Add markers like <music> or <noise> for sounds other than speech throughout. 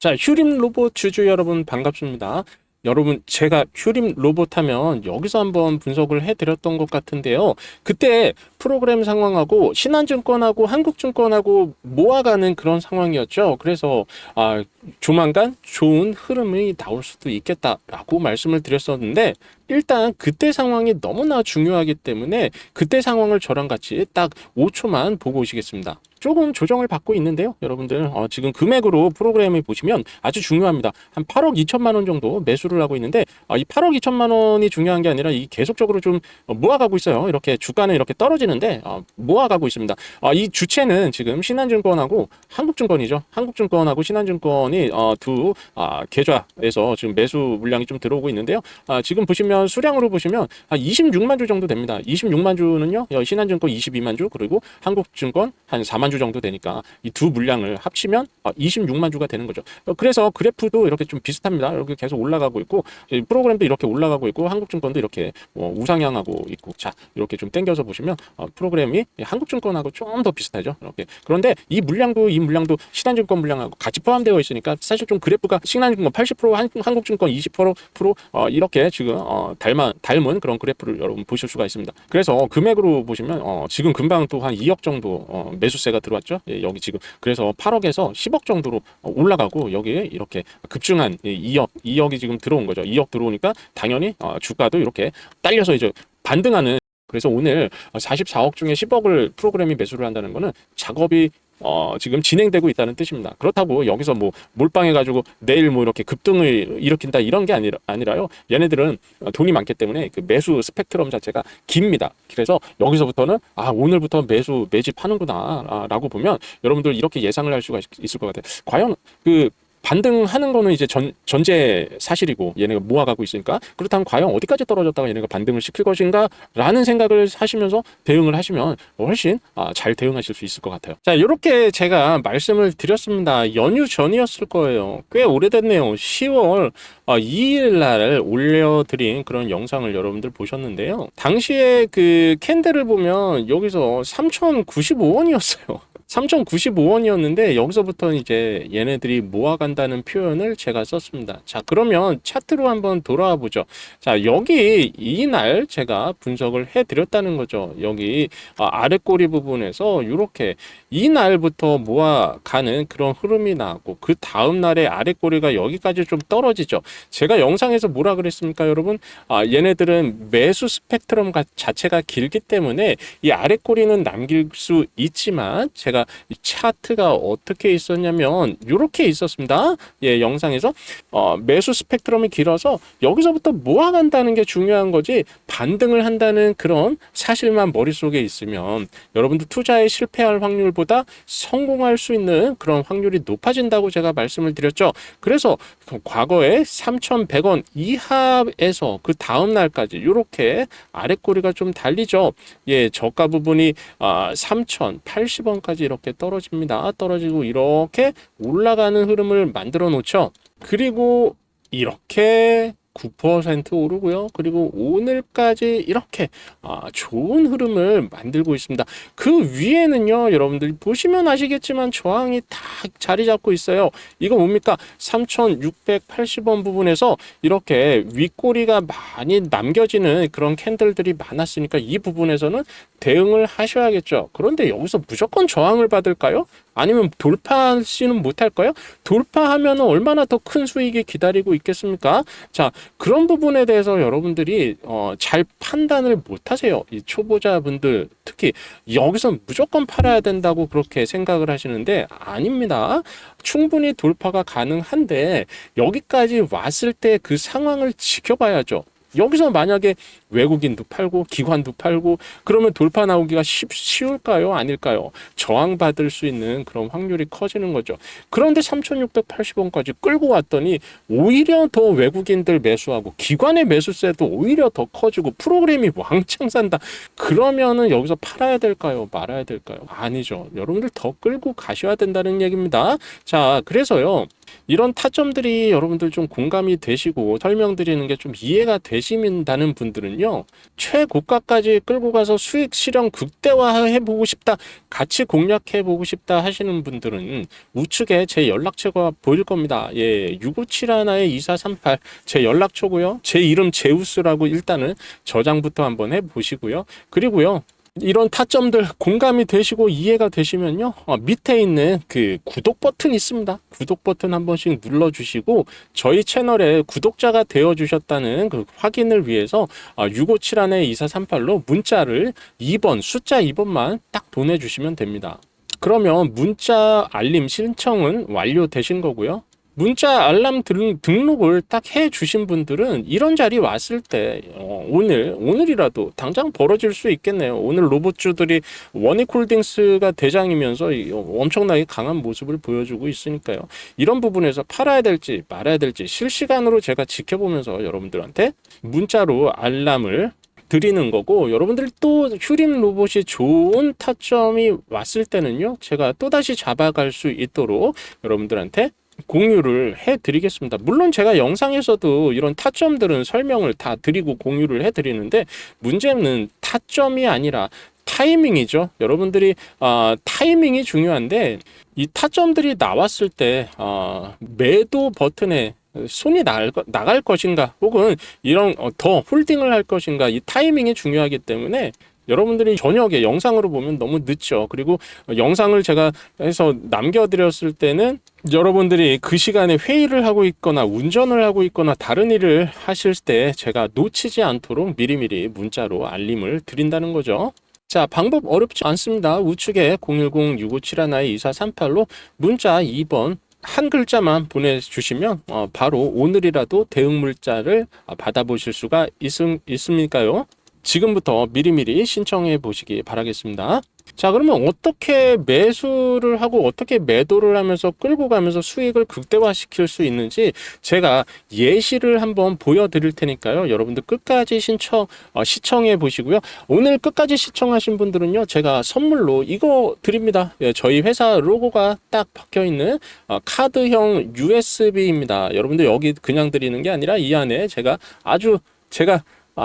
자, 휴림 로봇 주주 여러분 반갑습니다. 여러분, 제가 휴림 로봇 하면 여기서 한번 분석을 해드렸던 것 같은데요. 그때 프로그램 상황하고 신한증권하고 한국증권하고 모아가는 그런 상황이었죠. 그래서, 아, 조만간 좋은 흐름이 나올 수도 있겠다라고 말씀을 드렸었는데, 일단 그때 상황이 너무나 중요하기 때문에 그때 상황을 저랑 같이 딱 5초만 보고 오시겠습니다. 조금 조정을 받고 있는데요. 여러분들 어, 지금 금액으로 프로그램을 보시면 아주 중요합니다. 한 8억 2천만 원 정도 매수를 하고 있는데 어, 이 8억 2천만 원이 중요한 게 아니라 이 계속적으로 좀 어, 모아가고 있어요. 이렇게 주가는 이렇게 떨어지는데 어, 모아가고 있습니다. 어, 이 주체는 지금 신한증권하고 한국증권이죠. 한국증권하고 신한증권이 어, 두 아, 계좌에서 지금 매수 물량이 좀 들어오고 있는데요. 아, 지금 보시면 수량으로 보시면 한 26만 주 정도 됩니다. 26만 주는요. 어, 신한증권 22만 주 그리고 한국증권 한 4만 주 정도 되니까 이 두 물량을 합치면 어, 26만 주가 되는 거죠. 어, 그래서 그래프도 이렇게 좀 비슷합니다. 이렇게 계속 올라가고 있고 이 프로그램도 이렇게 올라가고 있고 한국증권도 이렇게 뭐 우상향하고 있고 자 이렇게 좀 당겨서 보시면 어, 프로그램이 한국증권하고 좀 더 비슷하죠. 이렇게 그런데 이 물량도 이 물량도 신한증권 물량하고 같이 포함되어 있으니까 사실 좀 그래프가 신한증권 80% 한, 한국증권 20% 프로 어, 이렇게 지금 어, 닮아 닮은 그런 그래프를 여러분 보실 수가 있습니다. 그래서 금액으로 보시면 어, 지금 금방 또 한 2억 정도 어, 매수세가 들어왔죠. 예, 여기 지금 그래서 8억에서 10억 정도로 어, 올라가고 여기에 이렇게 급증한 이 2억 2억이 지금 들어온 거죠. 2억 들어오니까 당연히 어, 주가도 이렇게 딸려서 이제 반등하는 그래서 오늘 44억 중에 10억을 프로그램이 매수를 한다는 거는 작업이 어, 지금 진행되고 있다는 뜻입니다. 그렇다고 여기서 뭐 몰빵해가지고 내일 뭐 이렇게 급등을 일으킨다 이런 게 아니라, 아니라요. 얘네들은 돈이 많기 때문에 그 매수 스펙트럼 자체가 깁니다. 그래서 여기서부터는 아, 오늘부터 매수 매집하는구나 아, 라고 보면 여러분들 이렇게 예상을 할 수가 있, 있을 것 같아요. 과연 그 반등하는 거는 이제 전, 전제 사실이고 얘네가 모아가고 있으니까 그렇다면 과연 어디까지 떨어졌다가 얘네가 반등을 시킬 것인가 라는 생각을 하시면서 대응을 하시면 훨씬 아, 잘 대응하실 수 있을 것 같아요. 자 이렇게 제가 말씀을 드렸습니다. 연휴 전이었을 거예요. 꽤 오래됐네요. 10월 2일 날 올려드린 그런 영상을 여러분들 보셨는데요. 당시에 그 캔들을 보면 여기서 3095원이었어요 3,095원이었는데 여기서부터 이제 얘네들이 모아간다는 표현을 제가 썼습니다. 자, 그러면 차트로 한번 돌아와 보죠. 자, 여기 이날 제가 분석을 해 드렸다는 거죠. 여기 아, 아래 꼬리 부분에서 이렇게 이날부터 모아가는 그런 흐름이 나왔고 그 다음 날에 아래 꼬리가 여기까지 좀 떨어지죠. 제가 영상에서 뭐라 그랬습니까, 여러분? 아, 얘네들은 매수 스펙트럼 자체가 길기 때문에 이 아래 꼬리는 남길 수 있지만 제가 이 차트가 어떻게 있었냐면 이렇게 있었습니다. 예, 영상에서 어, 매수 스펙트럼이 길어서 여기서부터 모아간다는 게 중요한 거지 반등을 한다는 그런 사실만 머릿속에 있으면 여러분들 투자에 실패할 확률보다 성공할 수 있는 그런 확률이 높아진다고 제가 말씀을 드렸죠. 그래서 과거에 3,100원 이하에서 그 다음 날까지 이렇게 아랫꼬리가 좀 달리죠. 예, 저가 부분이 아, 3,080원까지 이렇게 떨어집니다. 떨어지고 이렇게 올라가는 흐름을 만들어 놓죠. 그리고 이렇게 9% 오르고요. 그리고 오늘까지 이렇게 아, 좋은 흐름을 만들고 있습니다. 그 위에는요, 여러분들이 보시면 아시겠지만 저항이 다 자리 잡고 있어요. 이거 뭡니까? 3,680원 부분에서 이렇게 윗꼬리가 많이 남겨지는 그런 캔들들이 많았으니까 이 부분에서는 대응을 하셔야겠죠. 그런데 여기서 무조건 저항을 받을까요? 아니면 돌파하지는 못할까요? 돌파하면 얼마나 더 큰 수익이 기다리고 있겠습니까? 자, 그런 부분에 대해서 여러분들이 어, 잘 판단을 못 하세요. 이 초보자분들 특히 여기서 무조건 팔아야 된다고 그렇게 생각을 하시는데 아닙니다. 충분히 돌파가 가능한데 여기까지 왔을 때 그 상황을 지켜봐야죠. 여기서 만약에 외국인도 팔고 기관도 팔고 그러면 돌파 나오기가 쉽, 쉬울까요? 아닐까요? 저항받을 수 있는 그런 확률이 커지는 거죠. 그런데 3,680원까지 끌고 왔더니 오히려 더 외국인들 매수하고 기관의 매수세도 오히려 더 커지고 프로그램이 <laughs> 왕창 산다. 그러면은 여기서 팔아야 될까요? 말아야 될까요? 아니죠. 여러분들 더 끌고 가셔야 된다는 얘기입니다. 자, 그래서요. 이런 타점들이 여러분들 좀 공감이 되시고 설명드리는 게 좀 이해가 되시다는 분들은 요, 최고가까지 끌고 가서 수익 실현 극대화해 보고 싶다, 같이 공략해 보고 싶다 하시는 분들은 우측에 제 연락처가 보일 겁니다. 예, 657 하나에 2438 제 연락처고요. 제 이름 제우스라고 일단은 저장부터 한번 해 보시고요. 그리고요. 이런 타점들 공감이 되시고 이해가 되시면요. 어, 밑에 있는 그 구독 버튼 있습니다. 구독 버튼 한 번씩 눌러 주시고 저희 채널에 구독자가 되어 주셨다는 그 확인을 위해서 어, 657 안에 2438로 문자를 2번 숫자 2번만 딱 보내주시면 됩니다. 그러면 문자 알림 신청은 완료되신 거고요 문자 알람 등, 등록을 딱 해 주신 분들은 이런 자리 왔을 때 어, 오늘 오늘이라도 당장 벌어질 수 있겠네요. 오늘 로봇주들이 원익홀딩스가 대장이면서 이 엄청나게 강한 모습을 보여주고 있으니까요. 이런 부분에서 팔아야 될지 말아야 될지 실시간으로 제가 지켜보면서 여러분들한테 문자로 알람을 드리는 거고 여러분들 또 휴림 로봇이 좋은 타점이 왔을 때는요 제가 또다시 잡아갈 수 있도록 여러분들한테 공유를 해 드리겠습니다. 물론 제가 영상에서도 이런 타점들은 설명을 다 드리고 공유를 해 드리는데 문제는 타점이 아니라 타이밍이죠. 여러분들이 아, 타이밍이 중요한데 이 타점들이 나왔을 때 아, 매도 버튼에 손이 나갈, 거- 나갈 것인가 혹은 이런 어, 더 홀딩을 할 것인가 이 타이밍이 중요하기 때문에 여러분들이 저녁에 영상으로 보면 너무 늦죠. 그리고 영상을 제가 해서 남겨드렸을 때는 여러분들이 그 시간에 회의를 하고 있거나 운전을 하고 있거나 다른 일을 하실 때 제가 놓치지 않도록 미리미리 문자로 알림을 드린다는 거죠. 자, 방법 어렵지 않습니다. 우측에 010-6571-2438로 문자 2번 한 글자만 보내주시면 어, 바로 오늘이라도 대응 물자를 어, 받아보실 수가 있, 있습니까요? 지금부터 미리미리 신청해 보시기 바라겠습니다. 자, 그러면 어떻게 매수를 하고 어떻게 매도를 하면서 끌고 가면서 수익을 극대화시킬 수 있는지 제가 예시를 한번 보여드릴 테니까요. 여러분들 끝까지 신청, 어, 시청해 보시고요. 오늘 끝까지 시청하신 분들은요, 제가 선물로 이거 드립니다. 예, 저희 회사 로고가 딱 박혀 있는 어, 카드형 USB입니다. 여러분들 여기 그냥 드리는 게 아니라 이 안에 제가 아주 제가 아,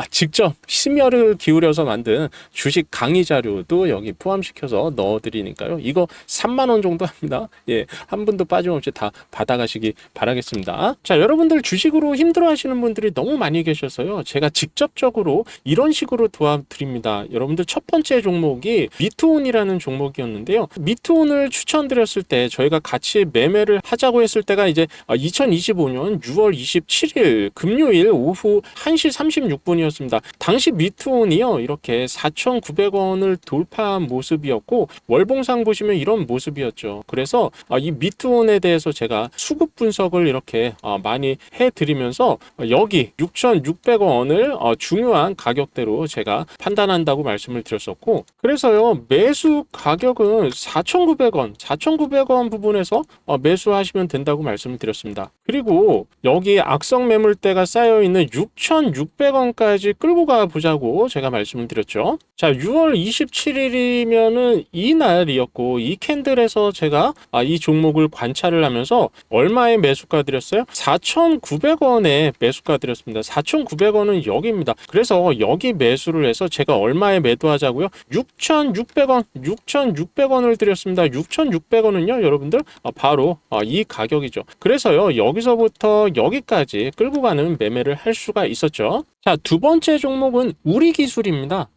직접 심혈을 기울여서 만든 주식 강의 자료도 여기 포함시켜서 넣어드리니까요. 이거 3만 원 정도 합니다. 예, 한 분도 빠짐없이 다 받아가시기 바라겠습니다. 자, 여러분들 주식으로 힘들어하시는 분들이 너무 많이 계셔서요. 제가 직접적으로 이런 식으로 도와드립니다. 여러분들 첫 번째 종목이 미투온이라는 종목이었는데요. 미투온을 추천드렸을 때 저희가 같이 매매를 하자고 했을 때가 이제 2025년 6월 27일 금요일 오후 1시 36분이었 습니다. 당시 미투온이요. 이렇게 4,900원을 돌파한 모습이었고 월봉상 보시면 이런 모습이었죠. 그래서 아, 이 미투온에 대해서 제가 수급 분석을 이렇게 아, 많이 해드리면서 여기 6,600원을 어, 중요한 가격대로 제가 판단한다고 말씀을 드렸었고 그래서요 매수 가격은 4,900원, 4,900원 부분에서 어, 매수하시면 된다고 말씀을 드렸습니다. 그리고 여기 악성 매물대가 쌓여 있는 6,600원까지 끌고 가 보자고 제가 말씀을 드렸죠. 자, 6월 27일이면은 이 날이었고 이 캔들에서 제가 아, 이 종목을 관찰을 하면서 얼마에 매수가 드렸어요? 4,900원에 매수가 드렸습니다. 4,900원은 여기입니다. 그래서 여기 매수를 해서 제가 얼마에 매도하자고요? 6,600원, 6,600원을 드렸습니다. 6,600원은요, 여러분들 아, 바로 아, 이 가격이죠. 그래서요, 여기서부터 여기까지 끌고 가는 매매를 할 수가 있었죠. 자, 두 번째 종목은 우리 기술입니다.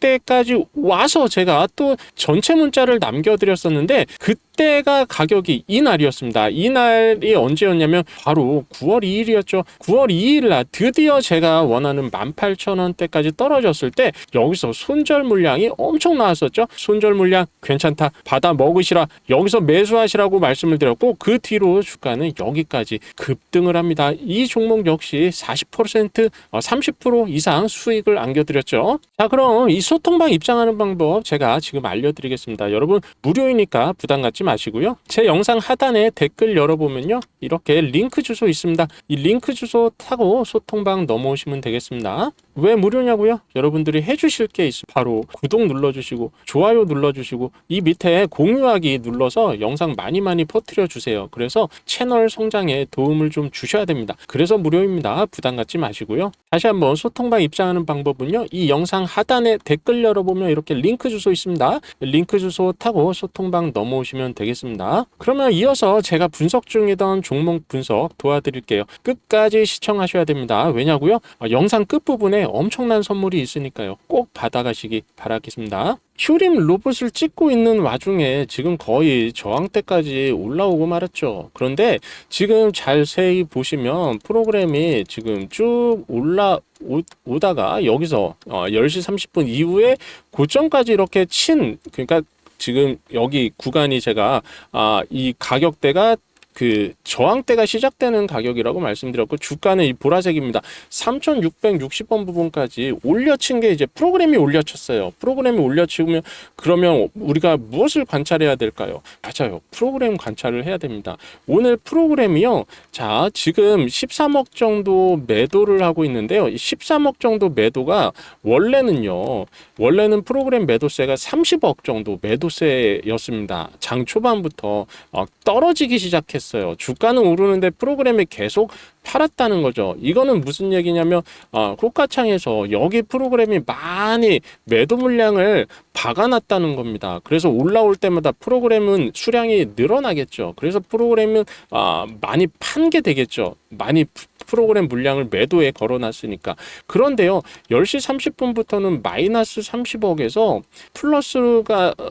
때까지 와서 제가 또 전체 문자를 남겨드렸었는데 그때가 가격이 이날이었습니다. 이날이 언제였냐면 바로 9월 2일이었죠. 9월 2일 날 드디어 제가 원하는 18,000원대까지 떨어졌을 때 여기서 손절 물량이 엄청 나왔었죠. 손절 물량 괜찮다. 받아 먹으시라. 여기서 매수하시라고 말씀을 드렸고 그 뒤로 주가는 여기까지 급등을 합니다. 이 종목 역시 40% 어, 30% 이상 수익을 안겨드렸죠. 자 그럼 이 소통방 입장하는 방법 제가 지금 알려드리겠습니다. 여러분 무료이니까 부담 갖지 마시고요. 제 영상 하단에 댓글 열어보면요. 이렇게 링크 주소 있습니다. 이 링크 주소 타고 소통방 넘어오시면 되겠습니다. 왜 무료냐고요? 여러분들이 해주실 게 있습니다. 바로 구독 눌러주시고 좋아요 눌러주시고 이 밑에 공유하기 눌러서 영상 많이 많이 퍼뜨려 주세요. 그래서 채널 성장에 도움을 좀 주셔야 됩니다. 그래서 무료입니다. 부담 갖지 마시고요. 다시 한번 소통방 입장하는 방법은요. 이 영상 하단에 댓글 열어보면 이렇게 링크 주소 있습니다. 링크 주소 타고 소통방 넘어오시면 되겠습니다. 그러면 이어서 제가 분석 중이던 종목 분석 도와드릴게요. 끝까지 시청하셔야 됩니다. 왜냐고요? 어, 영상 끝부분에 엄청난 선물이 있으니까요. 꼭 받아가시기 바라겠습니다. 휴림 로봇을 찍고 있는 와중에 지금 거의 저항대까지 올라오고 말았죠. 그런데 지금 자세히 보시면 프로그램이 지금 쭉 올라 오, 다가 여기서 어, 10시 30분 이후에 고점까지 이렇게 친 그러니까 지금 여기 구간이 제가 아, 이 가격대가 그 저항대가 시작되는 가격이라고 말씀드렸고 주가는 이 보라색입니다. 3,660원 부분까지 올려친 게 이제 프로그램이 올려쳤어요. 프로그램이 올려치면 그러면 우리가 무엇을 관찰해야 될까요? 맞아요. 프로그램 관찰을 해야 됩니다. 오늘 프로그램이요. 자, 지금 13억 정도 매도를 하고 있는데요. 이 13억 정도 매도가 원래는요. 원래는 프로그램 매도세가 30억 정도 매도세였습니다. 장 초반부터 어, 떨어지기 시작했어요. 주가는 오르는데 프로그램이 계속 팔았다는 거죠. 이거는 무슨 얘기냐면 어, 호가창에서 여기 프로그램이 많이 매도 물량을 박아놨다는 겁니다. 그래서 올라올 때마다 프로그램은 수량이 늘어나겠죠. 그래서 프로그램은 아, 많이 판 게 되겠죠. 많이 프로그램 물량을 매도에 걸어놨으니까. 그런데요, 10시 30분부터는 마이너스 30억에서 플러스가 어,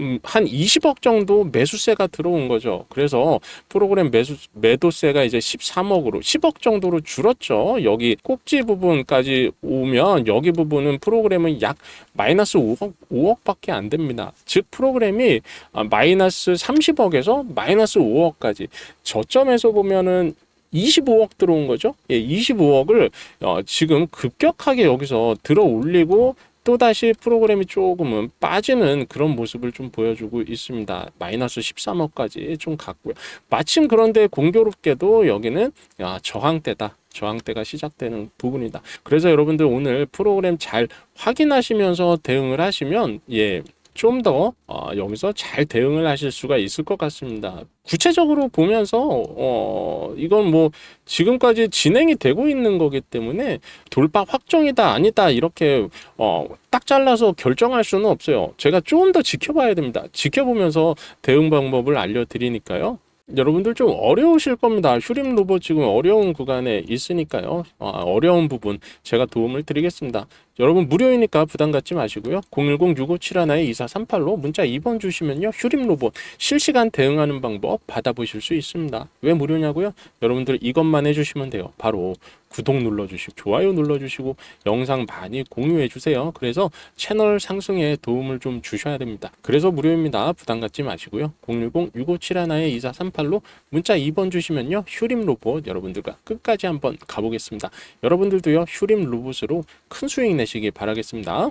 음, 한 20억 정도 매수세가 들어온 거죠. 그래서 프로그램 매수, 매도세가 이제 13억으로, 10억 정도로 줄었죠. 여기 꼭지 부분까지 오면 여기 부분은 프로그램은 약 마이너스 5억, 5억밖에 안 됩니다. 즉, 프로그램이 아, 마이너스 30억에서 마이너스 5억까지 저점에서 보면은 25억 들어온 거죠. 예, 25억을 어, 지금 급격하게 여기서 들어 올리고 또다시 프로그램이 조금은 빠지는 그런 모습을 좀 보여주고 있습니다. 마이너스 13억까지 좀 갔고요. 마침 그런데 공교롭게도 여기는 야, 저항대다. 저항대가 시작되는 부분이다. 그래서 여러분들 오늘 프로그램 잘 확인하시면서 대응을 하시면 예, 좀더 어, 여기서 잘 대응을 하실 수가 있을 것 같습니다. 구체적으로 보면서 어, 이건 뭐 지금까지 진행이 되고 있는 거기 때문에 돌파 확정이다 아니다 이렇게 어, 딱 잘라서 결정할 수는 없어요. 제가 좀 더 지켜봐야 됩니다. 지켜보면서 대응 방법을 알려드리니까요. 여러분들 좀 어려우실 겁니다. 휴림 로봇 지금 어려운 구간에 있으니까요. 아, 어려운 부분 제가 도움을 드리겠습니다. 여러분 무료이니까 부담 갖지 마시고요. 010-6571-2438로 문자 2번 주시면요. 휴림 로봇 실시간 대응하는 방법 받아보실 수 있습니다. 왜 무료냐고요? 여러분들 이것만 해주시면 돼요. 바로 구독 눌러주시고 좋아요 눌러주시고 영상 많이 공유해 주세요. 그래서 채널 상승에 도움을 좀 주셔야 됩니다. 그래서 무료입니다. 부담 갖지 마시고요. 010-6571-2438로 문자 2번 주시면요. 휴림 로봇 여러분들과 끝까지 한번 가보겠습니다. 여러분들도요. 휴림 로봇으로 큰 수익 내 시기 바라겠습니다.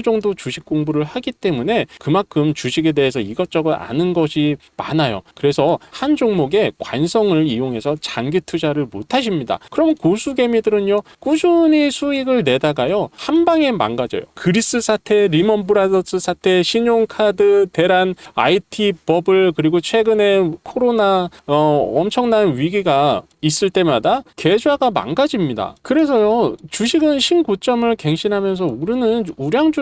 정도 주식 공부를 하기 때문에 그만큼 주식에 대해서 이것저것 아는 것이 많아요. 그래서 한 종목에 관성을 이용해서 장기 투자를 못 하십니다. 그럼 고수 개미들은요. 꾸준히 수익을 내다가요. 한 방에 망가져요. 그리스 사태, 리먼 브라더스 사태, 신용카드 대란, IT 버블 그리고 최근에 코로나 어, 엄청난 위기가 있을 때마다 계좌가 망가집니다. 그래서요 주식은 신고점을 갱신하면서 오르는 우량주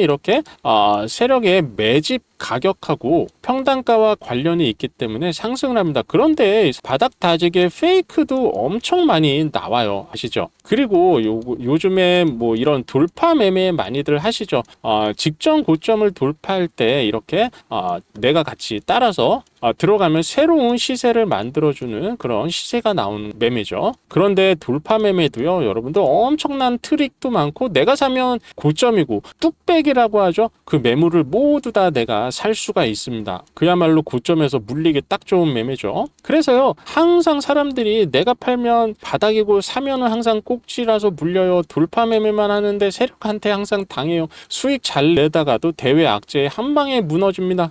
이렇게 아, 세력의 매집 가격하고 평단가와 관련이 있기 때문에 상승을 합니다. 그런데 바닥 다지게 페이크도 엄청 많이 나와요. 아시죠? 그리고 요, 요즘에 뭐 이런 돌파 매매 많이들 하시죠. 아, 직전 고점을 돌파할 때 이렇게 아, 내가 같이 따라서 아, 들어가면 새로운 시세를 만들어주는 그런 시세가 나오는 매매죠. 그런데 돌파 매매도요, 여러분들 엄청난 트릭도 많고 내가 사면 고점이고 뚝배기라고 하죠. 그 매물을 모두 다 내가 살 수가 있습니다. 그야말로 고점에서 물리기 딱 좋은 매매죠. 그래서요, 항상 사람들이 내가 팔면 바닥이고 사면은 항상 꼭지라서 물려요. 돌파 매매만 하는데 세력한테 항상 당해요. 수익 잘 내다가도 대외 악재에 한 방에 무너집니다.